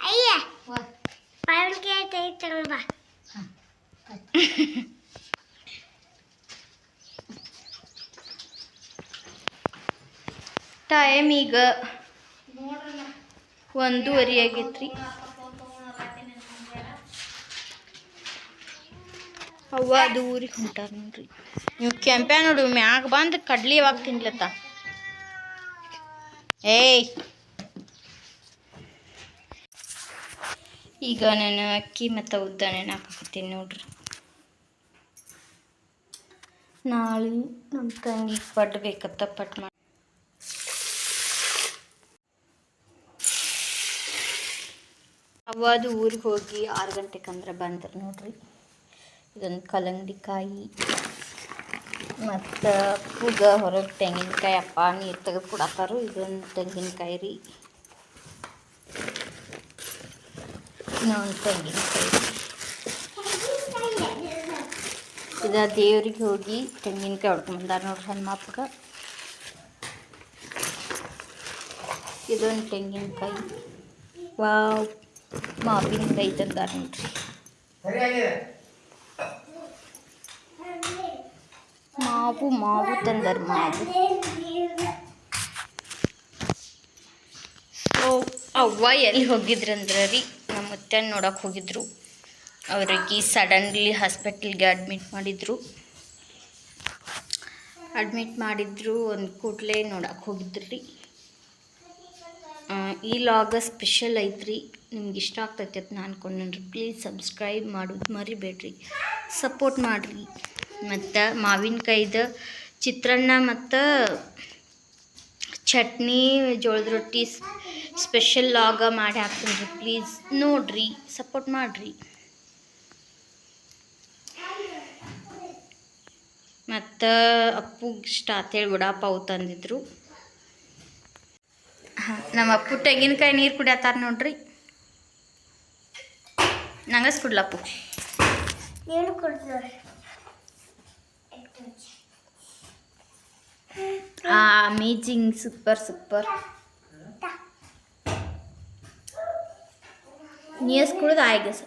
ಅಯ್ಯ ಪಾವನ್ಗೆ ತೆಗಿತಾನ ಬಾ ಟೈಮ್ ಈಗ ಒಂದೂವರೆ ಆಗೈತ್ರಿ ಅವ್ವ ಅದು ಊರಿಗೆ ಹೊಂಟಾರ ನೋಡ್ರಿ. ನೀವು ಕೆಂಪ್ಯಾ ನೋಡು, ಮ್ಯಾಗ ಬಂದು ಕಡ್ಲಿ ಯಾವಾಗ ತಿನ್ಲತ್ತ? ಏಯ್. ಈಗ ನಾನು ಅಕ್ಕಿ ಮತ್ತು ಉದ್ದ ನೆನಾಕತ್ತೀನಿ ನೋಡ್ರಿ. ನಾಳೆ ನಮ್ಮ ತಂಗಿ ಪಡ್ ಬೇಕತ್ತ ಪಟ್ ಮಾಡಿ ಅವಾದು ಊರಿಗೆ ಹೋಗಿ ಆರು ಗಂಟೆಗೆ ಅಂದ್ರೆ ಬಂದ್ರೆ ನೋಡ್ರಿ. ಇದೊಂದು ಕಲ್ಲಂಗಡಿ ಕಾಯಿ ಮತ್ತು ಪೂಗ ಹೊರಗೆ ತೆಂಗಿನಕಾಯಿ ಅಪ್ಪ ನೀರು ತೆಗೆದು ಕೊಡತ್ತಾರು ಇದೊಂದು ತೆಂಗಿನಕಾಯಿ ರೀ. ಇನ್ನೊಂದು ತೆಂಗಿನಕಾಯಿ ಇದು ದೇವ್ರಿಗೆ ಹೋಗಿ ತೆಂಗಿನಕಾಯಿ ಹೊಡ್ಕೊಂಬಂದಾರ ನೋಡ್ರಿ ಹನುಮಪ್ಪಗೆ ಇದೊಂದು ತೆಂಗಿನಕಾಯಿ. ವಾವ್. ಮಾವಿನಕಾಯಿ ತಂದಾರ ನೋಡ್ರಿ. ಮಾವು ಮಾವು ತಂದಾರ ಮಾವು ಸೊ ಅವ್ವ ಎಲ್ಲಿ ಹೋಗಿದ್ರಂದ್ರೆ ರೀ ನಮ್ಮ ನೋಡೋಕೆ ಹೋಗಿದ್ರು. ಅವರಿಗೆ ಸಡನ್ಲಿ ಹಾಸ್ಪಿಟ್ಲಿಗೆ ಅಡ್ಮಿಟ್ ಮಾಡಿದ್ರು. ಅಡ್ಮಿಟ್ ಮಾಡಿದ್ರು ಒಂದು ಕೂಡಲೇ ನೋಡಕ್ಕೆ ಹೋಗಿದ್ರು. ರೀ ಈ ಲಾಗ ಸ್ಪೆಷಲ್ ಐತ್ರಿ. ನಿಮ್ಗೆ ಇಷ್ಟ ಆಗ್ತೈತೆ ಅಂತ ನಾನು ಅನ್ಕೊಂಡ್ರಿ ಪ್ಲೀಸ್ ಸಬ್ಸ್ಕ್ರೈಬ್ ಮಾಡೋದು ಮರಿಬೇಡ್ರಿ. ಸಪೋರ್ಟ್ ಮಾಡಿರಿ. ಮತ್ತು ಮಾವಿನಕಾಯ್ದು ಚಿತ್ರಾನ್ನ ಮತ್ತು ಚಟ್ನಿ ಜೋಳದ ರೊಟ್ಟಿ ಸ್ಪೆಷಲ್ ಲಾಗ ಮಾಡಿ ಹಾಕ್ತೀನಿ ರೀ ಪ್ಲೀಸ್ ನೋಡ್ರಿ ಸಪೋರ್ಟ್ ಮಾಡಿರಿ. ಮತ್ತು ಅಪ್ಪುಗೆ ಇಷ್ಟ ಅಂತೇಳಿ ಅವು ತಂದಿದ್ರು. ಹಾಂ ನಮ್ಮ ಅಪ್ಪು ತೆಂಗಿನಕಾಯಿ ನೀರು ಕುಡಿಯತ್ತಾರ ನೋಡ್ರಿ. ನಂಗಸ್ ಕುಡ್ಲಪ್ಪು ನೀನು ಅಮೇಜಿಂಗ್ ಸೂಪರ್ ಸೂಪರ್ ಕುಡ್ದು ಆಯ್ತು ಸ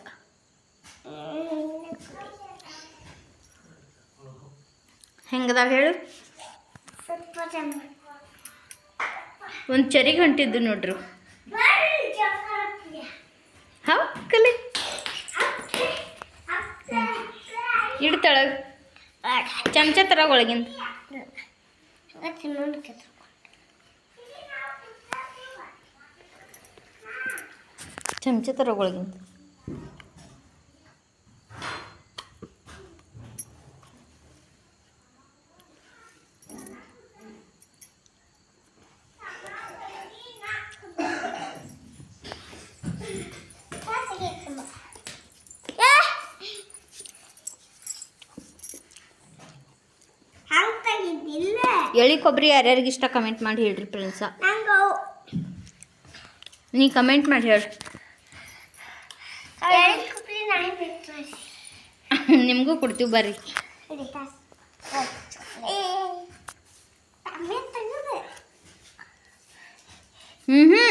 ಹೆಂಗದಾವ ಹೇಳು ಒಂದು ಚರಿಗೆ ಹೊಂಟಿದ್ದು ನೋಡ್ರು ಹೌ ಕಲಿ ಇಡ್ತಾಳ ಚಮಚ ತರ ಒಳಗಿಂದ ಚಮಚ ತರ ಒಳಗಿಂದ ಹಂಗ್ ತೆಗಿದ್ದಿಲ್ಲ ಎಳಿ ಕೊಬ್ಬರಿ ಯಾರ್ಯಾರಿಗೆ ಇಷ್ಟ ಕಮೆಂಟ್ ಮಾಡಿ ಹೇಳ್ರಿ ಫ್ರೆಂಡ್ಸ ನೀ ಕಮೆಂಟ್ ಮಾಡಿ ಹೇಳಿ. ನಿಮಗೂ ಕೊಡ್ತೀವಿ ಬರ್ರಿ. ಹ್ಞೂ ಹ್ಞೂ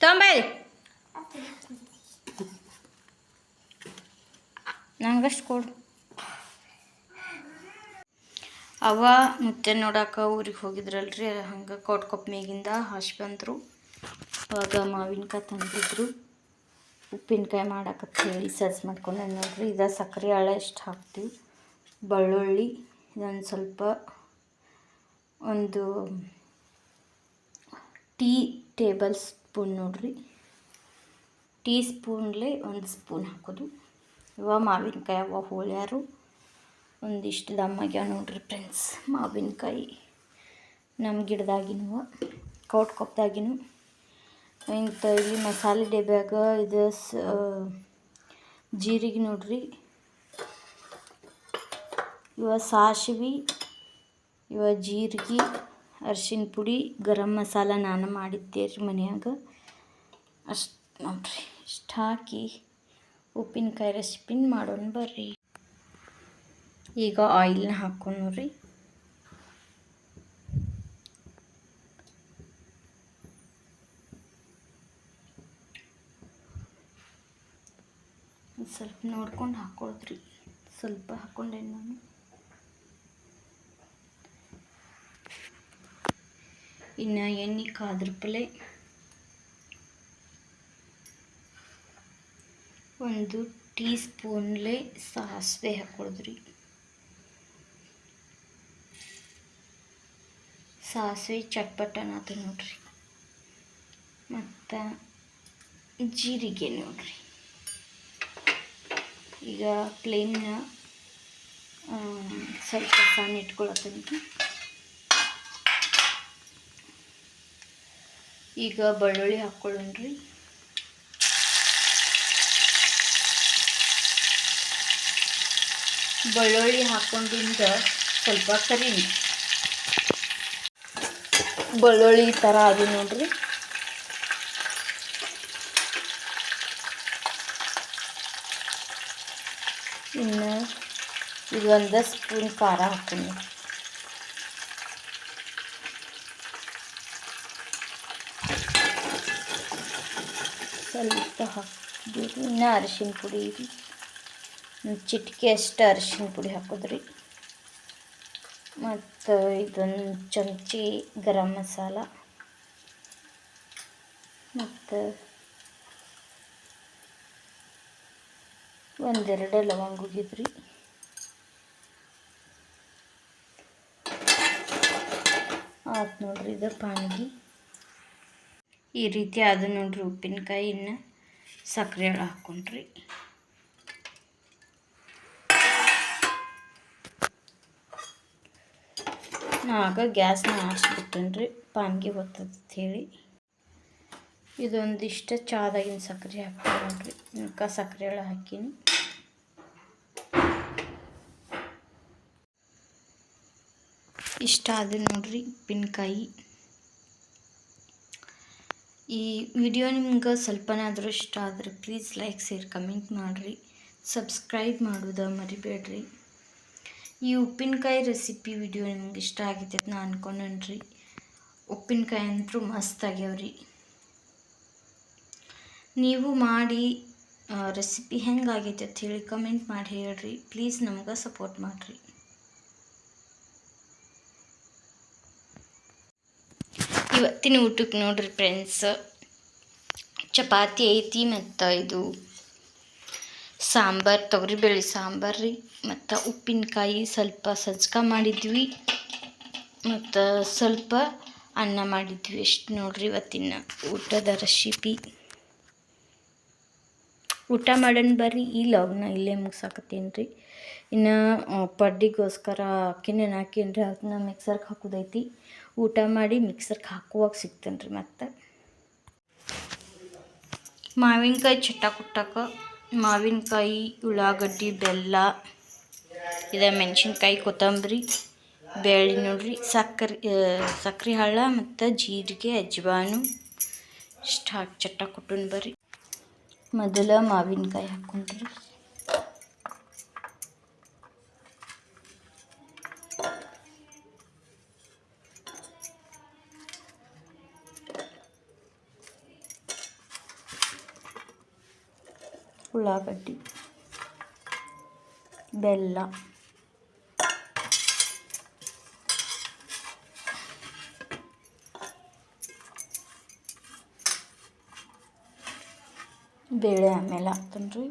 ತೊಂಬೈ ನಂಗಷ್ಟು ಕೊಡು. ಅವ ಮುತ್ತೆ ನೋಡಕ್ಕೆ ಊರಿಗೆ ಹೋಗಿದ್ರಲ್ರಿ ಹಂಗೆ ಕೊಟ್ಕೊಪ್ಪ ಮೇಗಿಂದ ಬಂದರು ಅವಾಗ ಮಾವಿನಕಾಯಿ ತಂದಿದ್ರು. ಉಪ್ಪಿನಕಾಯಿ ಮಾಡಾಕತ್ತೇಳಿ ಹೇಳಿ ಸರ್ಚ್ ಮಾಡ್ಕೊಂಡೆ ನೋಡ್ರಿ ಇದು ಸಕ್ಕರೆ ಹಳೆ ಎಷ್ಟು ಹಾಕ್ತೀವಿ. ಬೆಳ್ಳುಳ್ಳಿ, ಇದೊಂದು ಸ್ವಲ್ಪ ಒಂದು ಟೀ ಟೇಬಲ್ ಸ್ಪೂನ್ ನೋಡ್ರಿ. ಟೀ ಸ್ಪೂನ್ಲೇ ಒಂದು ಸ್ಪೂನ್ ಹಾಕೋದು. ಇವ ಮಾವಿನಕಾಯಿ, ಅವ ಹೋಳ್ಯಾರು. ಒಂದಿಷ್ಟು ದಮ್ಮಾಗ್ಯಾವ ನೋಡ್ರಿ ಫ್ರೆಂಡ್ಸ್. ಮಾವಿನಕಾಯಿ ನಮ್ಮ ಗಿಡದಾಗಿನವ ಕೌಟ್ ಕೊಪ್ಪದಾಗಿನೂ ಇಂಥ ಇಲ್ಲಿ ಮಸಾಲೆ ಡಬ್ಯಾಗ ಇದು ಸ ಜೀರಿಗೆ ನೋಡ್ರಿ. ಇವ ಸಾಸಿವೆ, ಇವ ಜೀರಿಗೆ ಅರ್ಶಿಣ ಪುಡಿ, ಗರಂ ಮಸಾಲ ನಾನು ಮಾಡಿದ್ದೆ ರೀ ಮನ್ಯಾಗ. ಅಷ್ಟು ನೋಡ್ರಿ, ಇಷ್ಟು ಹಾಕಿ ಉಪ್ಪಿನಕಾಯಿ ರೆಸಿಪಿನ ಮಾಡೋಣ ಬರ್ರಿ. ಈಗ ಆಯಿಲ್ನ ಹಾಕ್ಕೊಂಡು ನೋಡ್ರಿ. ಸ್ವಲ್ಪ ನೋಡ್ಕೊಂಡು ಹಾಕೊಳ್ತ್ರಿ. ಸ್ವಲ್ಪ ಹಾಕೊಂಡೆ ನಾನು. ಇನ್ನು ಎಣ್ಣೆ ಕಾದ್ರ ಪಲೆ ಒಂದು ಟೀ ಸ್ಪೂನ್ಲೆ ಸಾಸಿವೆ ಹಾಕೊಳ್ದ್ರಿ. ಸಾಸಿವೆ ಚಟ್ಪಟನಾತ ನೋಡ್ರಿ. ಮತ್ತು ಜೀರಿಗೆ ನೋಡ್ರಿ. ಈಗ ಪ್ಲೇನ ಸ್ವಲ್ಪ ಸಣ್ಣ ಇಟ್ಕೊಳತ್ತೀನಿ. ಈಗ ಬೆಳ್ಳುಳ್ಳಿ ಹಾಕ್ಕೊಳ್ಳೋಣ್ರಿ ಬೆಳ್ಳುಳ್ಳಿ ಹಾಕ್ಕೊಂಡಿಂದ ಸ್ವಲ್ಪ ಕರೀನಿ ಬೆಳ್ಳುಳ್ಳಿ ಥರ ಅದು ನೋಡ್ರಿ ಇನ್ನು ಒಂದು ಸ್ಪೂನ್ ಖಾರ ಹಾಕ್ತೀನಿ. ಸ್ವಲ್ಪ ಹಾಕಿದ್ರಿ ಇನ್ನು ಅರಿಶಿನ ಪುಡಿ ಚಿಟಿಕೆ ಅಷ್ಟು ಅರಿಶಿನ ಪುಡಿ ಹಾಕಿದ್ರಿ. ಮತ್ತು ಇದೊಂದು ಚಮಚಿ ಗರಂ ಮಸಾಲ. ಮತ್ತು ಒಂದೆರಡು ಲವಂಗ ಹೋಗಿದ್ರಿ ಆಯ್ತು ನೋಡ್ರಿ ಇದು ಪಾನಿಗೆ. ಈ ರೀತಿ ಅದು ನೋಡ್ರಿ ಉಪ್ಪಿನಕಾಯಿ ಇನ್ನು ಸಕ್ಕರೆ ಒಳ ಹಾಕ್ಕೊಂಡ್ರಿ ನಾಗ ಗ್ಯಾಸ್ನ ಆರಿಸ್ಬಿಟ್ಟೇನ್ರಿ, ಪಾನ್ಗೆ ಬರ್ತದೆ ಹೇಳಿ. ಇದೊಂದಿಷ್ಟು ಚಾದಾಗಿನ ಸಕ್ಕರೆ ಹಾಕ್ತೀನಿ ನೋಡ್ರಿ ಇನ್ಕ ಸಕ್ಕರೆ ಒಳ ಹಾಕೀನಿ. ಇಷ್ಟ ಆದರೆ ನೋಡ್ರಿ ಉಪ್ಪಿನಕಾಯಿ. ಈ ವಿಡಿಯೋ ನಿಮ್ಗೆ ಸ್ವಲ್ಪನಾದರೂ ಇಷ್ಟ ಆದರೆ ಪ್ಲೀಸ್ ಲೈಕ್ ಶೇರ್ ಕಮೆಂಟ್ ಮಾಡಿರಿ. ಸಬ್ಸ್ಕ್ರೈಬ್ ಮಾಡೋದು ಮರಿಬೇಡ್ರಿ. ಈ ಉಪ್ಪಿನಕಾಯಿ ರೆಸಿಪಿ ವಿಡಿಯೋ ನಿಮ್ಗೆ ಇಷ್ಟ ಆಗಿದೆ ಅಂತ ನಾನು ಅನ್ಕೊಂಡ್ರಿ ಉಪ್ಪಿನಕಾಯಿ ಅಂತೂ ಮಸ್ತ್ ಆಗ್ಯಾವ್ರಿ. ನೀವು ಮಾಡಿ ರೆಸಿಪಿ ಹೆಂಗಾಗೈತೆ ಅಂತ ಹೇಳಿ ಕಮೆಂಟ್ ಮಾಡಿ ಹೇಳ್ರಿ. ಪ್ಲೀಸ್ ನಮ್ಗೆ ಸಪೋರ್ಟ್ ಮಾಡಿರಿ. ಇವತ್ತಿನ ಊಟಕ್ಕೆ ನೋಡ್ರಿ ಫ್ರೆಂಡ್ಸ್ ಚಪಾತಿ ಐತಿ ಮತ್ತು ಇದು ಸಾಂಬಾರು ತೊಗರಿಬೇಳೆ ಸಾಂಬಾರು ರೀ. ಮತ್ತು ಉಪ್ಪಿನಕಾಯಿ ಸ್ವಲ್ಪ ಸಜ್ಕ ಮಾಡಿದ್ವಿ. ಮತ್ತು ಸ್ವಲ್ಪ ಅನ್ನ ಮಾಡಿದ್ವಿ. ಎಷ್ಟು ನೋಡ್ರಿ ಇವತ್ತಿನ ಊಟದ ರೆಸಿಪಿ ಊಟ ಮಾಡೋಣ ಬರ್ರಿ. ಈ ಲಾಗ್ನ ಇಲ್ಲೇ ಮುಗ್ಸಾಕತ್ತೀನಿ ರೀ ಇನ್ನು ಪಡ್ಡಿಗೋಸ್ಕರ ಅಕ್ಕಿನೇನು ಹಾಕೀನಿ ರೀ ಅದನ್ನ ಮಿಕ್ಸರ್ಗೆ ಹಾಕೋದೈತಿ. ಊಟ ಮಾಡಿ ಮಿಕ್ಸರ್ಗೆ ಹಾಕುವಾಗ ಸಿಗ್ತೇನೆ ರೀ ಮತ್ತು. ಮಾವಿನಕಾಯಿ ಚಟ್ಟ ಕುಟ್ಟಕ, ಮಾವಿನಕಾಯಿ, ಉಳ್ಳಾಗಡ್ಡಿ, ಬೆಲ್ಲ, ಇದೆ ಮೆಣಸಿನ್ಕಾಯಿ, ಕೊತ್ತಂಬರಿ ಬೇಳೆ ನೋಡ್ರಿ, ಸಕ್ಕರೆ ಸಕ್ಕರೆ ಹಳ್ಳ ಮತ್ತು ಜೀರಿಗೆ ಅಜ್ವಾನು ಇಷ್ಟು ಹಾಕಿ ಚಟ್ಟ ಕೊಟ್ಟು ಬರ್ರಿ. ಮೊದಲ ಮಾವಿನಕಾಯಿ ಹಾಕ್ಕೊಂಡ್ರಿ ಉಳ್ಳಾಗಡ್ಡಿ ಬೆಲ್ಲ ಬೇಳೆ ಆಮೇಲೆ ಹಾಕ್ತೇನೆ ರೀ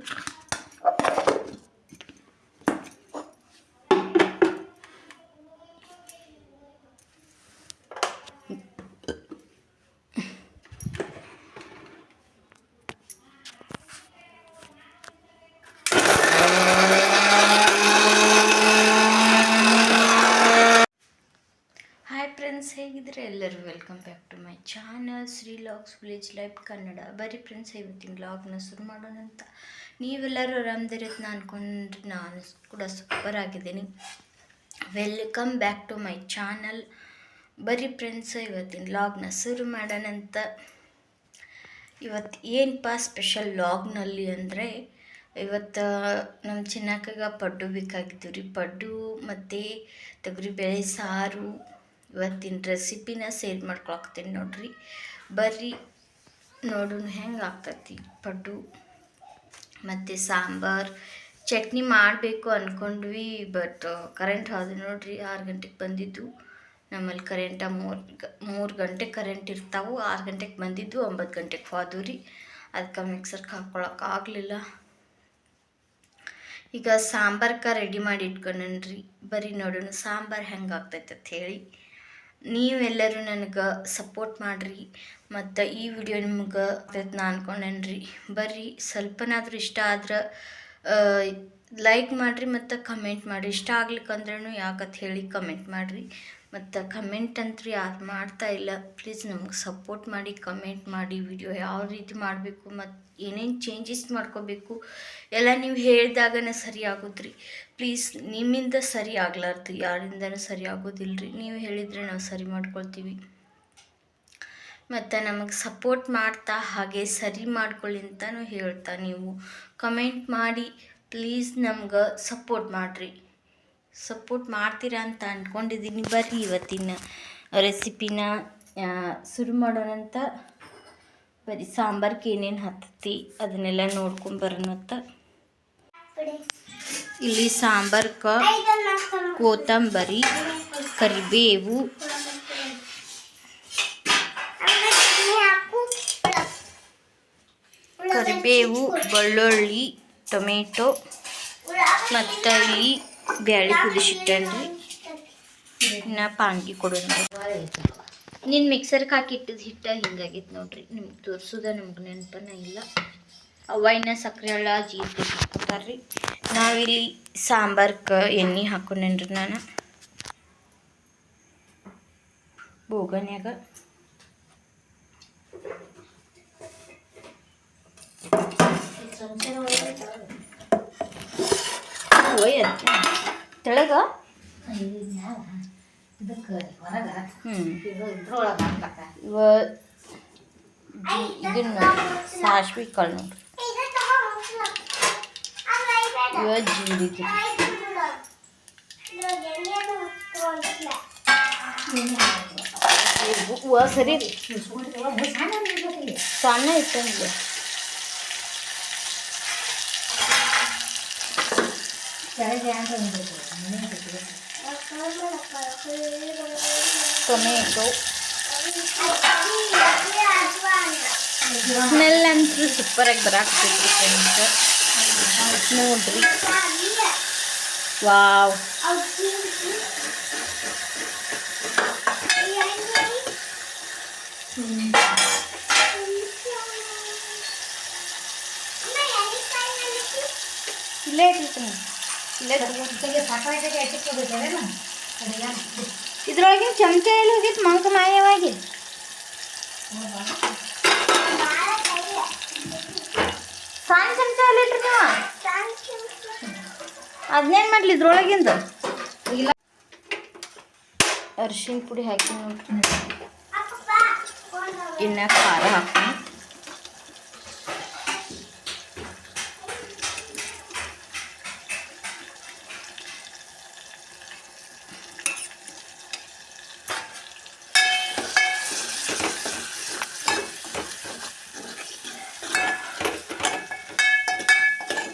ಹಾಯ್ ಫ್ರೆಂಡ್ಸ್ ಹೇಗಿದ್ರೆ ಎಲ್ಲರೂ welcome back to my channel Shri logs village life Kannada ಬರಿ ಫ್ರೆಂಡ್ಸ್ ಇವತ್ತಿನ ಲಾಗ್ನ ಶುರು ಮಾಡೋಣ ಅಂತ. ನೀವೆಲ್ಲರೂ ಆರಾಮದಿರತ್ನ ಅಂದ್ಕೊಂಡ್ರೆ ನಾನು ಕೂಡ ಸೂಪರ್ ಆಗಿದ್ದೀನಿ. Welcome back to my channel ಬರೀ ಫ್ರೆಂಡ್ಸ್ ಇವತ್ತಿನ ಲಾಗ್ನ ಶುರು ಮಾಡೋಣ ಅಂತ. ಇವತ್ತು ಏನಪ್ಪ ಸ್ಪೆಷಲ್ ಲಾಗ್ನಲ್ಲಿ ಅಂದರೆ, ಇವತ್ತು ನಮ್ಮ ಚಿನ್ನಕ್ಕಾಗ ಪಡ್ಡು ಬೇಕಾಗಿದ್ದು ರೀ. ಪಡ್ಡು ಮತ್ತು ತೊಗರಿಬೇಳೆ ಸಾರು. ಇವತ್ತಿನ ರೆಸಿಪಿನ ಸೇರ್ ಮಾಡ್ಕೊಳಕ್ತೀನಿ ನೋಡ್ರಿ. ಬರ್ರಿ ನೋಡೋಣ ಹೆಂಗೆ ಆಗ್ತತಿ. ಪಡ್ಡು, ಮತ್ತು ಸಾಂಬಾರು, ಚಟ್ನಿ ಮಾಡಬೇಕು ಅಂದ್ಕೊಂಡ್ವಿ ಬಟ್ ಕರೆಂಟ್ ಹೋದ ನೋಡ್ರಿ, ಆರು ಗಂಟೆಗೆ ಬಂದಿದ್ದು. ನಮ್ಮಲ್ಲಿ ಕರೆಂಟ ಮೂರು ಮೂರು ಗಂಟೆ ಕರೆಂಟ್ ಇರ್ತಾವೆ, ಆರು ಗಂಟೆಗೆ ಬಂದಿದ್ದು, ಒಂಬತ್ತು ಗಂಟೆಗೆ ಹೋದವು. ರೀ ಅದಕ್ಕೆ ಮಿಕ್ಸರ್ಗೆ ಹಾಕ್ಕೊಳಕ್ಕೆ ಆಗಲಿಲ್ಲ. ಈಗ ಸಾಂಬಾರ್ಕ ರೆಡಿ ಮಾಡಿ ಇಟ್ಕೊಂಡ್ರಿ ಬರೀ ನೋಡೋಣ ಸಾಂಬಾರು ಹೆಂಗೆ ಆಗ್ತೈತೆ ಅಂತ ಹೇಳಿ. ನೀವೆಲ್ಲರೂ ನನಗೆ ಸಪೋರ್ಟ್ ಮಾಡಿರಿ ಮತ್ತು ಈ ವಿಡಿಯೋ ನಿಮ್ಗೆ ಪ್ರಯತ್ನ ನಾ ಅನ್ಕೊಂಡೇನ್ರಿ. ಬರ್ರಿ, ಸ್ವಲ್ಪನಾದ್ರೂ ಇಷ್ಟ ಆದ್ರೆ ಲೈಕ್ ಮಾಡಿರಿ ಮತ್ತು ಕಮೆಂಟ್ ಮಾಡಿರಿ. ಇಷ್ಟ ಆಗ್ಲಿಕ್ಕಂದ್ರೂ ಯಾಕಂತ ಹೇಳಿ ಕಮೆಂಟ್ ಮಾಡಿರಿ. ಮತ್ತು ಕಮೆಂಟ್ ಅಂತೂ ಯಾರು ಮಾಡ್ತಾ ಇಲ್ಲ. ಪ್ಲೀಸ್ ನಮ್ಗೆ ಸಪೋರ್ಟ್ ಮಾಡಿ ಕಮೆಂಟ್ ಮಾಡಿ ವಿಡಿಯೋ ಯಾವ ರೀತಿ ಮಾಡಬೇಕು ಮತ್ತು ಏನೇನು ಚೇಂಜಸ್ ಮಾಡ್ಕೋಬೇಕು ಎಲ್ಲ ನೀವು ಹೇಳಿದಾಗನೇ ಸರಿ ಆಗೋದ್ರಿ ಪ್ಲೀಸ್ ನಿಮ್ಮಿಂದ ಸರಿ ಆಗ್ಲಾರ್ದು, ಯಾರಿಂದನೂ ಸರಿ ಆಗೋದಿಲ್ಲ ರೀ ನೀವು ಹೇಳಿದರೆ ನಾವು ಸರಿ ಮಾಡ್ಕೊಳ್ತೀವಿ. ಮತ್ತು ನಮಗೆ ಸಪೋರ್ಟ್ ಮಾಡ್ತಾ ಹಾಗೆ ಸರಿ ಮಾಡ್ಕೊಳ್ಳಿ ಅಂತಲೂ ಹೇಳ್ತಾ ನೀವು. ಕಮೆಂಟ್ ಮಾಡಿ ಪ್ಲೀಸ್ ನಮ್ಗೆ ಸಪೋರ್ಟ್ ಮಾಡಿರಿ. ಸಪೋರ್ಟ್ ಮಾಡ್ತೀರಾ ಅಂತ ಅಂದ್ಕೊಂಡಿದ್ದೀನಿ ಬರ್ರಿ ಇವತ್ತಿನ ರೆಸಿಪಿನ ಶುರು ಮಾಡೋಣಂತ ಬರೀ ಸಾಂಬಾರ್ಗೆ ಏನೇನು ಹತ್ತತಿ ಅದನ್ನೆಲ್ಲ ನೋಡ್ಕೊಂಬರೋಣಂತ ಇಲ್ಲಿ ಸಾಂಬಾರ್ಗೆ ಕೊತ್ತಂಬರಿ, ಕರಿಬೇವು. ಕರಿಬೇವು, ಬೆಳ್ಳುಳ್ಳಿ, ಟೊಮೆಟೊ, ಮತ್ತು ಇಲ್ಲಿ ಬ್ಯಾಳಿ ಕುದಿಸಿಟ್ಟನ್ರಿ ಇನ್ನು ಪಾನ್ಗಿ ಕೊಡೋಣ. ನೀನು ಮಿಕ್ಸರ್ಗೆ ಹಾಕಿಟ್ಟಿದ್ದು ಹಿಟ್ಟ ಹಿಂಗಾಗಿತ್ತು ನೋಡ್ರಿ. ನಿಮ್ಗೆ ತೋರಿಸೋದ ನಿಮ್ಗೆ ನೆನಪನ ಇಲ್ಲ. ಅವ ಇನ್ನು ಸಕ್ಕರೆ ಹಳ್ಳ, ಜೀರಿಗೆ ಹಾಕ್ಕೊತಾರ್ರಿ ನಾವಿಲ್ಲಿ ಸಾಂಬಾರ್ಗೆ ಎಣ್ಣೆ ಹಾಕೊಂಡೇನ್ರಿ ನಾನು. ಬೋಗನ್ಯಾಗ ಒಯ್ ಅಂತ ತೆಳಗ? ಇವ ಇದನ್ನ ಸಾಸ್ವಿ ಕಾಳು ನೋಡ್ರಿ. ಇವ ಜೀರಿಗೆ ಸರಿ ಸಣ್ಣ ಇಟ್ಟಂಗಿಲ್ಲ ಕೆಳಗೆ ಅಂತ ಇರ್ಬೇಕು ಮನೆ ಇರ್ಬೇಕು. ಟೊಮೆಟೊ ಸ್ಮೆಲ್ ಅಂತೂ ಸೂಪರಾಗಿ ಬರಾಕ್ತೈತಿ ಫ್ರೆಂಡ್ಸ್ ನೋಡ್ರಿ ವಾವ್ ಇಲ್ಲೇ ಇಟ್ಟಿರ್ತೀನಿ ಇದ್ರೊಳಗೆ ಚಮಚ ಎಲ್ಲ ಹೋಗಿತ್ತು? ಮಂಕ ಮಾಯವಾಗಿ ಸಣ್ಣ ಚಮಚ ಎಲ್ಲ ಇಟ್ರಿ ನೀವು? ಅದನ್ನೇನು ಮಾಡ್ಲಿ ಇದ್ರೊಳಗಿಂದ? ಇಲ್ಲ. ಅರಿಶಿನ ಪುಡಿ ಹಾಕಿ ನೋಡ್ರಿ. ಇನ್ನು ಖಾರ ಹಾಕೋಣ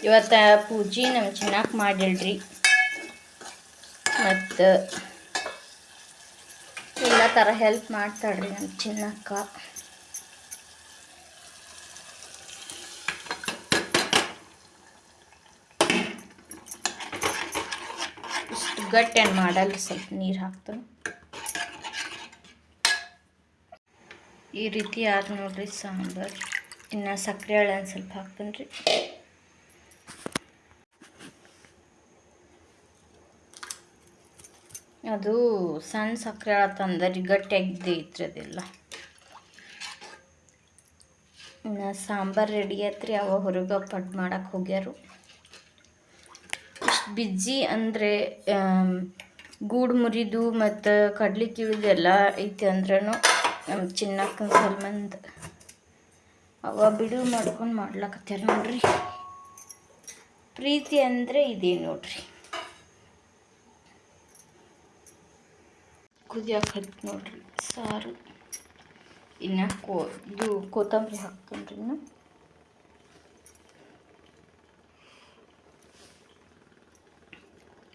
ಇವತ್ತು ಪೂಜೆ ನಮ್ಮ ಚೆನ್ನಾಗಿ ಮಾಡಿಲ್ರಿ. ಮತ್ತು ಎಲ್ಲ ಥರ ಹೆಲ್ಪ್ ಮಾಡ್ತಾಳ್ರಿ ನಮ್ಮ ಚಿನ್ನಕ್ಕ. ಇಷ್ಟು ಗಟ್ಟಿ ಏನು ಮಾಡಲ್ರಿ ಸ್ವಲ್ಪ ನೀರು ಹಾಕ್ತಾನೆ ಈ ರೀತಿ ಆದ ನೋಡ್ರಿ ಸಾಂಬಾರು. ಇನ್ನು ಸಕ್ಕರೆ ಒಂದು ಸ್ವಲ್ಪ ಹಾಕ್ತೀನಿ ರೀ ಅದು ಸಣ್ಣ ಸಕ್ಕರೆ ತಂದರಿ ಗಟ್ಟಿಯಾಗಿದ್ದೇ ಐತ್ರಿ ಅದೆಲ್ಲ. ಇನ್ನು ಸಾಂಬಾರು ರೆಡಿ ಆಯ್ತ್ರಿ ಅವ ಹೊರಗೆ ಪಡ್ ಮಾಡಕ್ಕೆ ಹೋಗ್ಯಾರು. ಇಷ್ಟು ಬಿಜ್ಜಿ ಅಂದರೆ ಗೂಡು ಮುರಿದು ಮತ್ತು ಕಡ್ಲಿ ಕಿಳಿದೆಲ್ಲ ಐತಿ ಅಂದ್ರೂ ನಮ್ಮ ಚಿನ್ನಕ್ಕ ಸಲ್ಮಂದ್ ಅವ ಬಿಡು ಮಾಡ್ಕೊಂಡು ಮಾಡ್ಲಕತ್ಯಾರ ನೋಡ್ರಿ. ಪ್ರೀತಿ ಅಂದರೆ ಇದೇ ನೋಡ್ರಿ. ಕುದಿಯಾಕೆ ಹಡ್ದು ನೋಡ್ರಿ. ಸಾರು. ಇನ್ನು ಕೋ, ಇದು ಕೊತ್ತಂಬರಿ ಹಾಕ್ತೀನಿ ಇನ್ನು.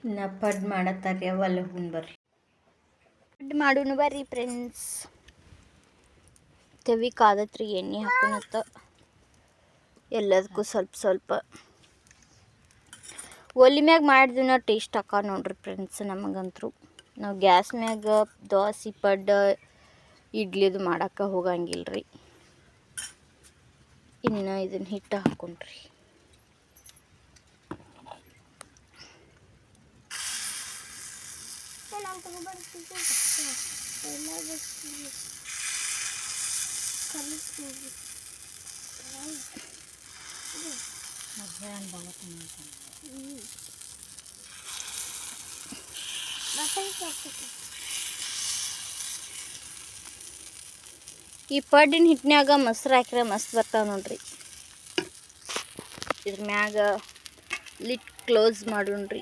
ಇನ್ನ ಪಡ್ ಮಾಡತ್ತಾರ್ರಿ ಅವಲ್ಲ ಹುಣ್ ಬರ್ರಿ. ಪಡ್ ಮಾಡೋನು ಬರ್ರಿ ಫ್ರೆಂಡ್ಸ್. ತೆವಿ ಕಾದತ್ರಿ ಎಣ್ಣೆ ಹಾಕೋಣತ್ತ ಎಲ್ಲದಕ್ಕೂ ಸ್ವಲ್ಪ ಸ್ವಲ್ಪ. ಒಲಿ ಮ್ಯಾಗ ಮಾಡಿದ್ವಿ ನಾವು ಟೇಸ್ಟ್ ಹಾಕ ನೋಡ್ರಿ ಫ್ರೆಂಡ್ಸ್ ನಮಗಂತೂ ನಾವು ಗ್ಯಾಸ್ ಮ್ಯಾಗ ದೋಸೆ ಪಡ್ಡ ಇಡ್ಲಿದು ಮಾಡಕ್ಕೆ ಹೋಗಂಗಿಲ್ಲ ರೀ ಇನ್ನು ಇದನ್ನ ಹಿಟ್ಟು ಹಾಕೊಂಡ್ರಿ. ಈ ಪಡ್ಡಿನ ಹಿಟ್ಟಿನ್ಯಾಗ ಮೊಸರು ಹಾಕಿದ್ರೆ ಮಸ್ತ್ ಬರ್ತಾವ ನೋಡ್ರಿ. ಇದ್ರ ಮ್ಯಾಗ ಲಿಟ್ ಕ್ಲೋಸ್ ಮಾಡೋಣ್ರಿ.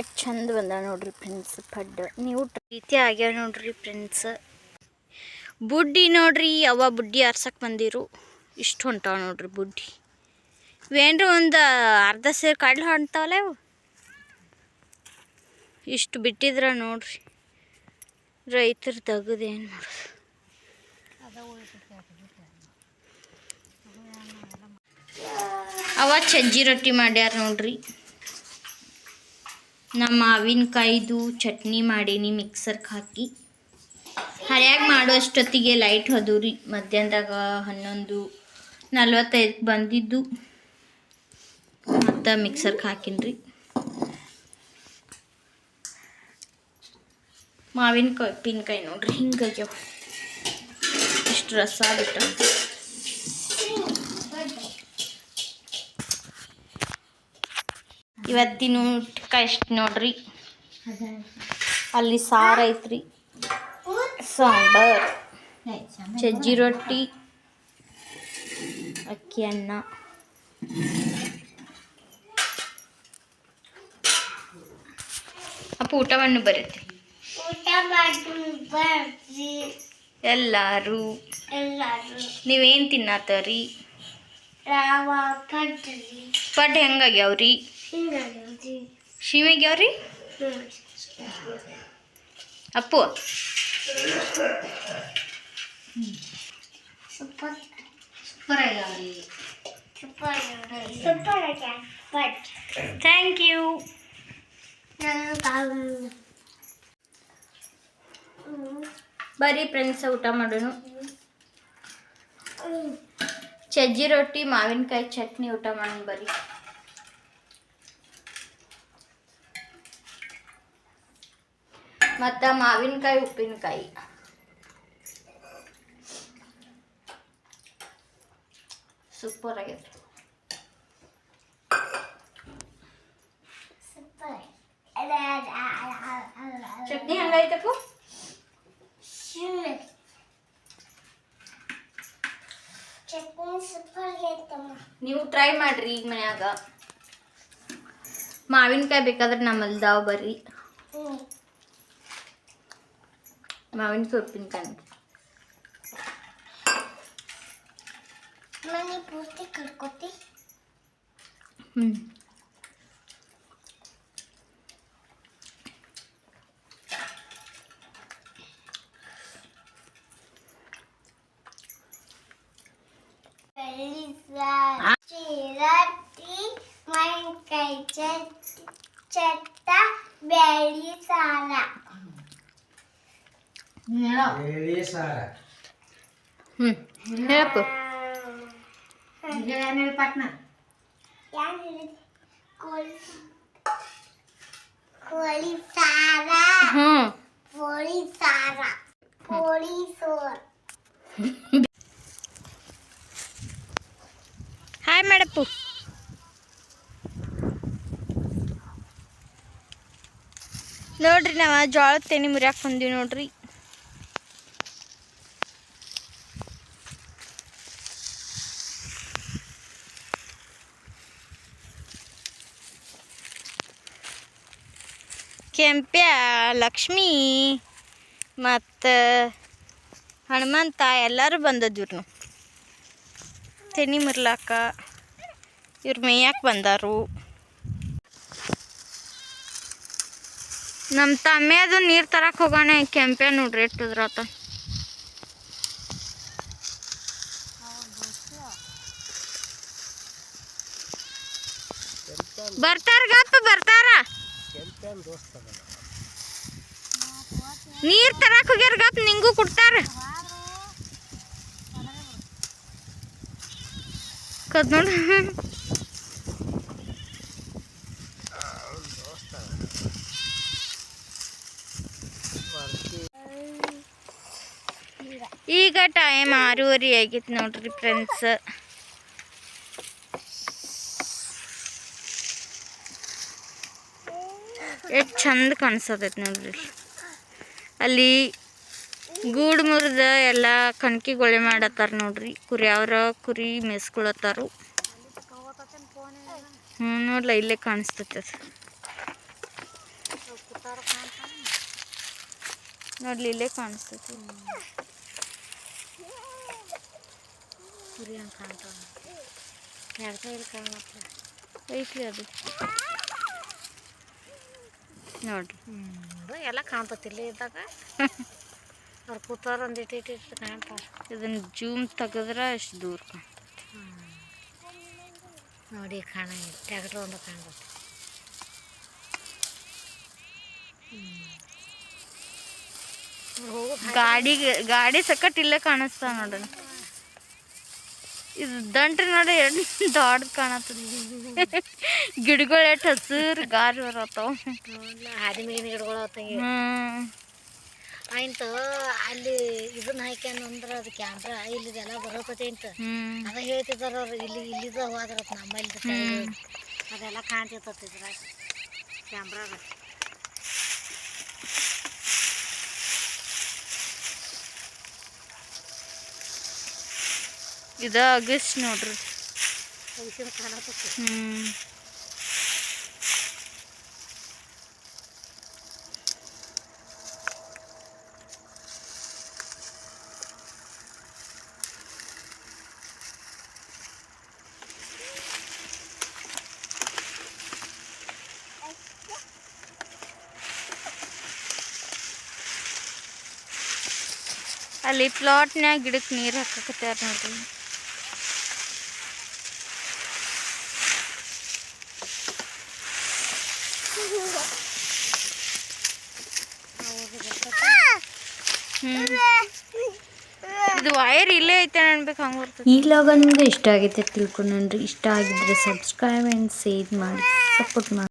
ಎಷ್ಟ್ ಚಂದ ಬಂದ ನೋಡ್ರಿ ಫ್ರೆಂಡ್ಸ್ ಪಡ್ಡು. ನೀವು ರೀತಿ ಆಗ್ಯಾವ ನೋಡ್ರಿ ಫ್ರೆಂಡ್ಸ್ ಬುಡ್ಡಿ ನೋಡ್ರಿ ಅವ ಬುಡ್ಡಿ ಆರ್ಸಕ್ಕೆ ಬಂದಿರು. ಇಷ್ಟು ಹೊಂಟಾವ ನೋಡ್ರಿ ಬುಡ್ಡಿ. ಇವೇನ್ರಿ ಒಂದು ಅರ್ಧ ಸೇರು ಕಡ್ಲು ಹೊಂಟಾವಲ್ಲ ಇವು? ಇಷ್ಟು ಬಿಟ್ಟಿದ್ರ ನೋಡ್ರಿ. ರೈತರು ತೆಗದೇನು ಮಾಡೋದು? ಅವ ಸಜ್ಜಿ ರೊಟ್ಟಿ ಮಾಡ್ಯಾರ ನೋಡ್ರಿ. ನಮ್ಮ ಮಾವಿನಕಾಯ್ದು ಚಟ್ನಿ ಮಾಡೀನಿ ಮಿಕ್ಸರ್ಗೆ ಹಾಕಿ. ಹರಿಯಾಗಿ ಮಾಡೋ ಅಷ್ಟೊತ್ತಿಗೆ ಲೈಟ್ ಹೋದವು ಮಧ್ಯಾಹ್ನದಾಗ ಹನ್ನೊಂದು ನಲ್ವತ್ತೈದು ಬಂದಿದ್ದು. ಮತ್ತು ಮಿಕ್ಸರ್ಗೆ ಹಾಕಿನ್ರಿ ಮಾವಿನಕಾಯಿ ಉಪ್ಪಿನಕಾಯಿ ನೋಡ್ರಿ ಹಿಂಗಾಗ್ಯಾವ ಇಷ್ಟು ರಸ ಬಿಟ್ಟ. ಇವತ್ತಿನ ಊಟಕ್ಕೆ ಎಷ್ಟು ನೋಡ್ರಿ. ಅಲ್ಲಿ ಸಾರು ಐತ್ರಿ. ಸಾಂಬಾರ್ ಸಜ್ಜಿ ರೊಟ್ಟಿ ಅಕ್ಕಿ ಅನ್ನ. ಅಪ್ಪ ಊಟವನ್ನು ಬರುತ್ತೆ ಊಟ ಮಾಡಿ ಎಲ್ಲರೂ ನೀವೇನು ತಿನ್ನತ್ತರಿ ಪಟ್ ಹೆಂಗಾಗ್ಯಾವ್ರಿ? ಹಿಂಗಾಗಿ ಶಿವಿಗ್ಯಾವ್ರಿ ಅಪ್ಪು. ಸೂಪರ್ ಸೂಪರ್ ಆಗ್ಯಾವ್ರಿ ಸೂಪರ್ ಸೂಪರ್ ಪಡ್ ಥ್ಯಾಂಕ್ ಯು ನಾನು ಬರೀ ಫ್ರೆಂಡ್ಸ್ ಊಟ ಮಾಡೋನು. ಸಜ್ಜಿ ರೊಟ್ಟಿ ಮಾವಿನಕಾಯಿ ಚಟ್ನಿ ಊಟ ಮಾಡೋಣ ಬರ್ರಿ ಮತ್ತು ಮಾವಿನಕಾಯಿ ಉಪ್ಪಿನಕಾಯಿ ಸೂಪರ್ ಆಗೈತೆ ಸೂಪರ್ ಚಟ್ನಿ ಹೆಂಗೈತಪ್ಪು ಚಟ್ನಿ ಸೂಪರ್ ಐತಮ್ಮ ನೀವು ಟ್ರೈ ಮಾಡ್ರಿ ಈಗ ಮನ್ಯಾಗ ಮಾವಿನಕಾಯಿ ಬೇಕಾದ್ರೆ ನಮ್ಮಲ್ದಾವ್ ಬರ್ರಿ ಹ್ಞೂ ಮಾವಿನಕಾಯಿ ಉಪ್ಪಿನಕಾಯಿ ಮನೆ ಪೂರ್ತಿ ಕರ್ಕೋತಿ ಹ್ಞೂ ಚಿರಟಿ ಮಾವಿನಕಾಯಿ ಚಟ್ ಚಟ್ಟ ಬೆಳಿ ಸಾರ ಹೇಳೋ ಸಾರ ಹ್ಞೂ ಹೇಳಪ್ಪು ಈಗ ಪಟ್ನ ಕೋಳಿ ಕೋಳಿ ಸಾರ ಹ್ಞೂ ಕೋಳಿ ಸಾರ ಕೋಳಿ ಸೋರ್ ಹಾಯ್ ಮೇಡಪ್ಪು ನೋಡ್ರಿ ನಾವು ಜೋಳದ ತೆನಿ ಮುರಿಯಾಕೆ ಬಂದೀವಿ ನೋಡ್ರಿ. ಕೆಂಪ್ಯ, ಲಕ್ಷ್ಮಿ ಮತ್ತು ಹನುಮಂತ ಎಲ್ಲರೂ ಬಂದದ್ದು ತೆನಿ ಮುರ್ಲಾಕ ಇವ್ರು ಮೇಯಕ್ಕೆ ಬಂದರು. ನಮ್ಮ ತಮ್ಮೆದು ನೀರು ತರಕ್ಕೆ ಹೋಗೋಣ ಕೆಂಪೆ ನೋಡ್ರಿ ಎಟ್ಟುದ್ರಾತ ಬರ್ತಾರ ಗಪ್ಪ, ಬರ್ತಾರ? ನೀರ್ ತರಕ್ ಹೋಗ್ಯಾರ ಗಪ್ ನಿಂಗೂ ಕೊಡ್ತಾರ. ಕದ್ ನೋಡು. ಈಗ ಟೈಮ್ ಆರೂವರೆ ಆಗೈತಿ ನೋಡ್ರಿ ಫ್ರೆಂಡ್ಸ್ ಎಷ್ಟು ಚಂದ ಕಾಣಿಸತೈತೆ ನೋಡ್ರಿ. ಅಲ್ಲಿ ಗೂಡು ಮುರಿದ ಎಲ್ಲ ಕಣ್ಕಿ ಗೊಳೆ ಮಾಡತ್ತಾರ ನೋಡ್ರಿ. ಕುರಿಯವ್ರ ಕುರಿ ಮೇಸ್ಕೊಳತ್ತಾರು. ಹ್ಞೂ ನೋಡ್ಲ ಇಲ್ಲೇ ಕಾಣಿಸ್ತೈತೆ ಅದು. ನೋಡ್ಲಿ ಇಲ್ಲೇ ಕಾಣಿಸ್ತೈತಿ. ಕುರಿ ಹಂಗೆ ಕಾಣ್ತಾವ ಐತ್ರಿ ಅದು. ನೋಡ್ರಿ. ಹ್ಞೂ ಎಲ್ಲ ಕಾಣ್ತತಿ ಇಲ್ಲೇ ಇದ್ದಾಗ. ಅವ್ರು ಕೂತಾರ ಒಂದು ಇಟ್ಟು ಇಟ್ಟು ಇಟ್ಟು ಕಾಣ್ತಾರೆ ಇದನ್ನು ಜೂಮ್ ತೆಗೆದ್ರೆ ಅಷ್ಟು ದೂರ ಕಾಣ್ತೈತಿ ನೋಡಿ ಕಾಣಂಗಿಲ್ಲ ಟ್ಯಾಕ್ಟ್ರ್ ಒಂದು ಕಾಣ್ತತಿ. ಗಾಡಿಗೆ ಗಾಡಿ ಗಾಡಿ ಸಕಟ್ ಇಲ್ಲೇ ಕಾಣಿಸ್ತಾವ ನೋಡ್ರಿ. ಇದು ದಂಟ್ರಿ ನೋಡಿ ಎರಡು ದೊಡ್ಡ ಕಾಣತ್ತದ ಗಿಡಗಳು ಎಷ್ಟು ಹಸಿರು ಗಾರಿ ಬರತ್ತವ ಹಾದಿ ಮೇಗಿನ ಗಿಡಗಳು ಆಯ್ತು ಅಲ್ಲಿ ಇದನ್ನ ಹಾಕ್ಯಾನಂದ್ರೆ ಅದು ಕ್ಯಾಮ್ರಾ ಇಲ್ಲಿದೆಲ್ಲ ಬರೋಕತಿ ಅಂತ ಅದ ಹೇಳ್ತಿದಾರ ಅವ್ರು ಇಲ್ಲಿ ಇಲ್ಲಿದ ಹೋದ್ರ ನಮ್ಮಲ್ಲಿ. ಅದೆಲ್ಲ ಕಾಣ್ತಿರ್ತತಿ ಇದ್ರಾಗ. ಕ್ಯಾಮ್ರಾಗ ಇದ ಆಗಸ್ಟ್ ನೋಡ್ರಿ. ಹ್ಮ್. ಅಲ್ಲಿ ಪ್ಲಾಟ್ನ್ಯಾಗ ಗಿಡಕ್ಕೆ ನೀರು ಹಾಕಕತ್ತಾರ ನೋಡ್ರಿ ಹ್ಮ್ ಇದು ವೈರ್ ಇಲ್ಲೇ ಐತೆ ಅನ್ಬೇಕು ಹಂಗೆ ಬರ್ತದೆ. ಈ ಲಾಗ ನಿಮ್ಗೆ ಇಷ್ಟ ಆಗೈತೆ ತಿಳ್ಕೊಂಡ್ರಿ ಇಷ್ಟ ಆಗಿದ್ರೆ ಸಬ್ಸ್ಕ್ರೈಬ್ ಆ್ಯಂಡ್ ಸೇವ್ ಮಾಡಿ ಸಪೋರ್ಟ್ ಮಾಡಿ.